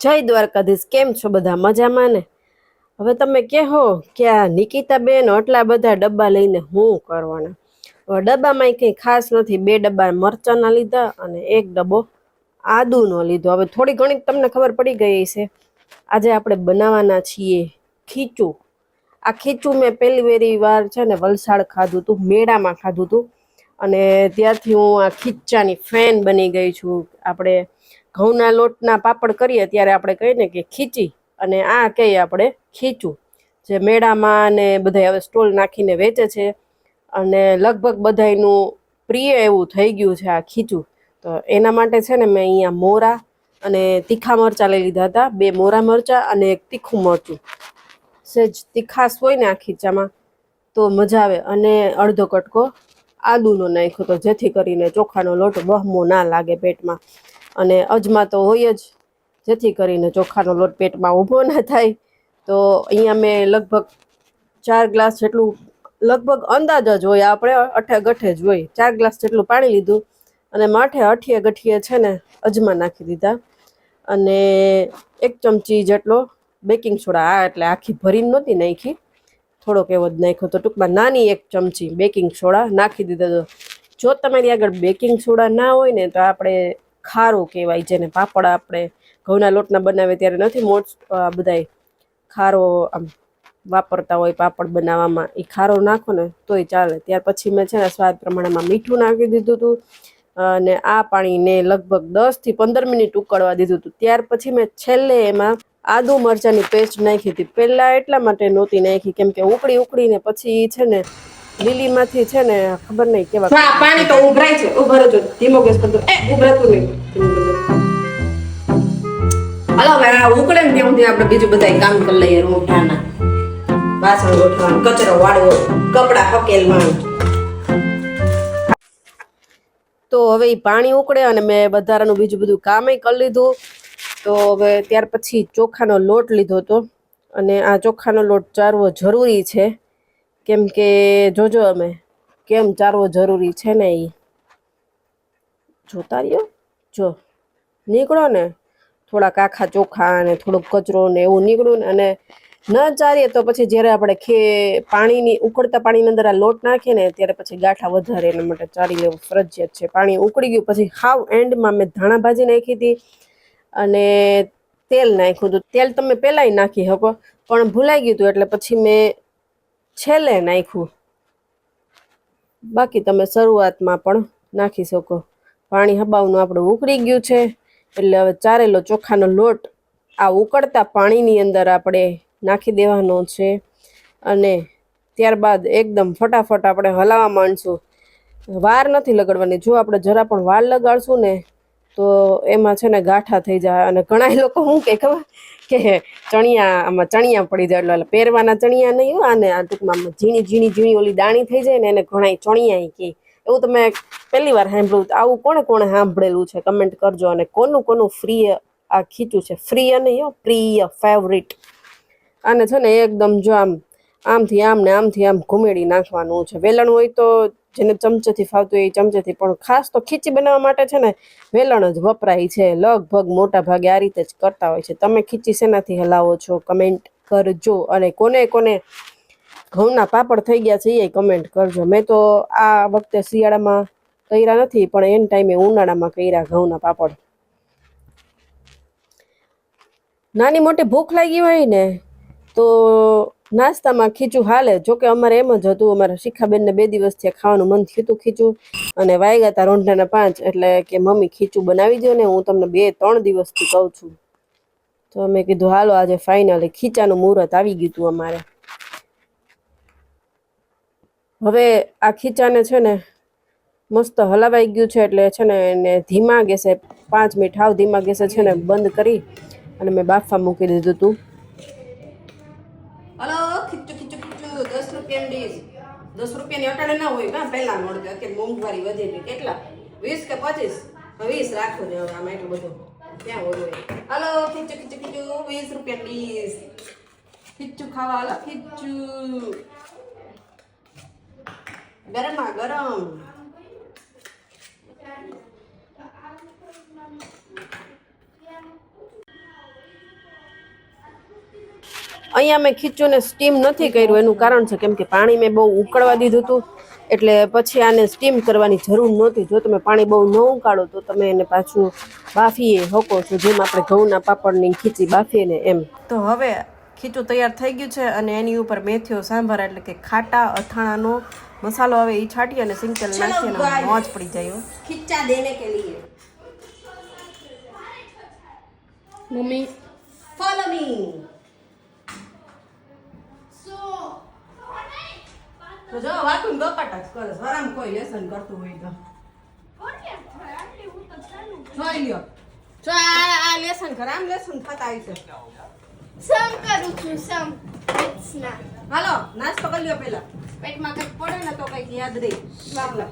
જય દ્વારકાધીશ, કેમ છો બધા મજામાં ને? હવે તમે કહો કે આ નિકિતા બેન આટલા બધા ડબ્બા લઈને હું કરવાના? હવે ડબ્બામાં કંઈ ખાસ નથી, બે ડબ્બા મરચાંના લીધા અને એક ડબ્બો આદુનો લીધો. હવે થોડી ઘણી તમને ખબર પડી ગઈ છે આજે આપણે બનાવવાના છીએ ખીચું. આ ખીચું મેં પહેલી વેરી વાર છે ને વલસાડ ખાધું હતું, મેળામાં ખાધું હતું. અને ત્યારથી હું આ ખીચાની ફેન બની ગઈ છું. આપણે ઘઉંના લોટના પાપડ કરીએ ત્યારે આપણે કહીએ ને કે ખીચી અને આ કહીએ આપણે ખીચું. જે મેળામાં અને બધા હવે સ્ટોલ નાખીને વેચે છે અને લગભગ બધાયનું પ્રિય એવું થઈ ગયું છે આ ખીચું. તો એના માટે છે ને મેં અહીંયા મોરા અને તીખા મરચાં લઈ લીધા હતા. બે મોરા મરચાં અને એક તીખું મરચું. સહેજ તીખાશ હોય ને આ ખીચામાં તો મજા આવે. અને અડધો કટકો આદુનો નાખ્યો તો જેથી કરીને ચોખાનો લોટ બહમો ના લાગે પેટમાં. અને અજમા તો હોય જ. જેથી કરીને ચોખાનો લોટ પેટમાં ઊભો ના થાય. તો અહીંયા મેં લગભગ ચાર ગ્લાસ જેટલું, લગભગ અંદાજ જ હોય, આપણે અઠે ગઠે જ હોય. ચાર ગ્લાસ જેટલું પાણી લીધું અને માઠે અઠીએ ગઠીએ છે ને, અજમા નાખી દીધા. અને એક ચમચી જેટલો બેકિંગ સોડા, આ એટલે આખી ભરીને નહોતી નાખી. થોડોક એવો જ નાખ્યો તો ટૂંકમાં નાની એક ચમચી બેકિંગ સોડા નાખી દીધો જો તમારી આગળ બેકિંગ સોડા ના હોય ને, તો આપણે ખારો કહેવાય, જેને પાપડ આપણે ઘઉંના લોટના બનાવે ત્યારે નથી મોટ બધાય ખારો આમ વાપરતા હોય પાપડ બનાવવામાં. એ ખારો નાખો ને તોય ચાલે. ત્યાર પછી મેં છે ને સ્વાદ પ્રમાણેમાં મીઠું નાખી દીધું હતું અને આ પાણીને લગભગ દસથી પંદર મિનિટ ઉકળવા દીધું હતું ત્યાર પછી મેં છેલ્લે એમાં આદુ મરચાંની પેસ્ટ નાખી હતી. પહેલાં એટલા માટે નહોતી નાખી, કેમ કે ઉકળી ઉકળીને પછી છે ને લીલીમાંથી છે ને ખબર નહીં કેવા હા પાણી તો ઉભરાય છે. ઉભરો જો. ધીમો ગેસ કરજો એ ઉભરાતું નહીં. હલો આ ઉકળે ને ત્યાં સુધી આપણે બીજું બધા કામ કરી લઈએ રોઠાના વાસણ ગોઠવાનું કચરો વાળવો કપડા હકેલવાનું. તો હવે એ પાણી ઉકળે અને મેં વધારાનું બીજું બધું કામે કરી લીધું. તો હવે ત્યાર પછી ચોખાનો લોટ લીધો હતો. અને આ ચોખાનો લોટ ચારવો જરૂરી છે. કેમ કે જોજો અમે, કેમ ચારવો જરૂરી છે ને એ જોતા રહ્યો? જો, નીકળો ને. થોડાક આખા ચોખા અને થોડોક કચરો ને એવું નીકળ્યું ને અને ન ચારીએ તો પછી જ્યારે આપણે ખે પાણીની ઉકળતા પાણીની અંદર આ લોટ નાખીએ ને ત્યારે પછી ગાંઠા વધારે એના માટે ચારી લેવું ફરજિયાત છે. પાણી ઉકળી ગયું, પછી હાવ એન્ડમાં મેં ધાણા ભાજી નાખી હતી અને તેલ નાખ્યું હતું. તેલ તમે પહેલાંય નાખી શકો, પણ ભૂલાઈ ગયું હતું એટલે પછી મેં છેલ્લે નાખ્યું. બાકી તમે શરૂઆતમાં પણ નાખી શકો. પાણી હબાવનું આપણું ઉકળી ગયું છે. એટલે હવે ચારેલો ચોખાનો લોટ આ ઉકળતા પાણીની અંદર આપણે નાખી દેવાનો છે. અને ત્યારબાદ એકદમ ફટાફટ આપણે હલાવવા માંડશું. વાર નથી લગાડવાની. જો આપણે જરા પણ વાર લગાડશું ને તો એમાં છે ને ગાંઠા થઈ જાય અને ઘણા લોકો શું કે ખબર? કે ચણિયા, આમાં ચણિયા પડી જાય, એટલે પહેરવાના ચણિયા નહીં અને આ ટૂંકમાં ઝીણી ઝીણી ઝીણી ઓલી દાણી થઈ જાય ને એને ઘણા ચણિયા કે. એવું તમે પહેલી વાર સાંભળ્યું આવું કોણે કોણે સાંભળેલું છે? કમેન્ટ કરજો અને કોનું કોનું ફ્રી આ ખીચું છે? ફ્રી નહીં પ્રિય ફેવરિટ અને છે ને એકદમ જો આમ, આમથી આમ ને આમથી આમ ઘુમેડી નાખવાનું છે. વેલણ હોય તો જેને ચમચેથી ફાવતું એ ચમચેથી. પણ ખાસ તો ખીચી બનાવવા માટે છે ને, વેલણ જ વપરાય છે. લગભગ મોટા ભાગે આ રીતે જ કરતા હોય છે. તમે ખીચી શેનાથી હલાવો છો કમેન્ટ કરજો. અને કોને કોને ઘઉંના પાપડ થઈ ગયા છે એ કમેન્ટ કરજો. મેં તો આ વખતે શિયાળામાં કર્યા નથી, પણ એન ટાઈમે ઉનાળામાં કર્યા ઘઉંના પાપડ. નાની મોટી ભૂખ લાગી હોય ને, તો નાસ્તામાં ખીચું હાલે. જોકે અમારે એમ જ હતું, અમારે શિખાબેનને બે દિવસથી ખાવાનું મન થયું હતું ખીચું અને વાયગા હતા રોંઢાના પાંચ. એટલે કે મમ્મી ખીચું બનાવી દો ને હું તમને બે ત્રણ દિવસથી કહું છું. તો મેં કીધું, હાલો, આજે ફાઇનલી ખીચાનું મુહૂર્ત આવી ગયું હતું અમારે. હવે આ ખીચાને છે ને મસ્ત હલાવાઈ ગયું છે એટલે છે ને એને ધીમા ગેસે પાંચ મિનિટ હાવ ધીમા ગેસે છે ને બંધ કરી અને મેં બાફવા મૂકી દીધું હતું રૂપિયાની દસ રૂપિયાની અટાડે ના હોય, કાં પહેલા મળતી અત્યારે મોંઘવારી વધી ગઈ કેટલા? વીસ કે પચીસ? વીસ રાખો ને હવે આમાં એટલું બધું. ક્યાં હોય? હલો, ખીચું ખીચું ખીચું. વીસ રૂપિયાની ડીશ ખીચું ખાવા, હલો, ખીચું. ગરમા ગરમ. અહીંયા મેં ખીચુંને સ્ટીમ નથી કર્યું એનું કારણ છે કેમ કે પાણી મેં બહુ ઉકળવા દીધું હતું એટલે પછી આને સ્ટીમ કરવાની જરૂર નહોતી. જો તમે પાણી બહુ ન ઉકાળો તો તમે એને પાછું બાફીએ શકો છો જેમ આપણે ઘઉંના પાપડની ખીચી બાફીએ ને એમ. તો હવે ખીચું તૈયાર થઈ ગયું છે અને એની ઉપર મેથીઓ સાંભાર એટલે કે ખાટા અથાણાનો મસાલો હવે એ છાંટી અને સિંકલ નાખી અને મોજ પડી જાય ખીચા દેને કે લીએ. મમ્મી. ફોલો મી તો જો વાતું ગપાટા જ કરે આરામ કોઈ લેસન કરતું હોય તો. જોઈ લ્યો. જો આ આ લેસન કર આમ લેસન થતા હશે સમ કરું છું સમ. હાલો નાસ્તો કરી લ્યો પેલા પેટમાં કંઈક પડે ને તો કંઈક યાદ રહી. બાપલા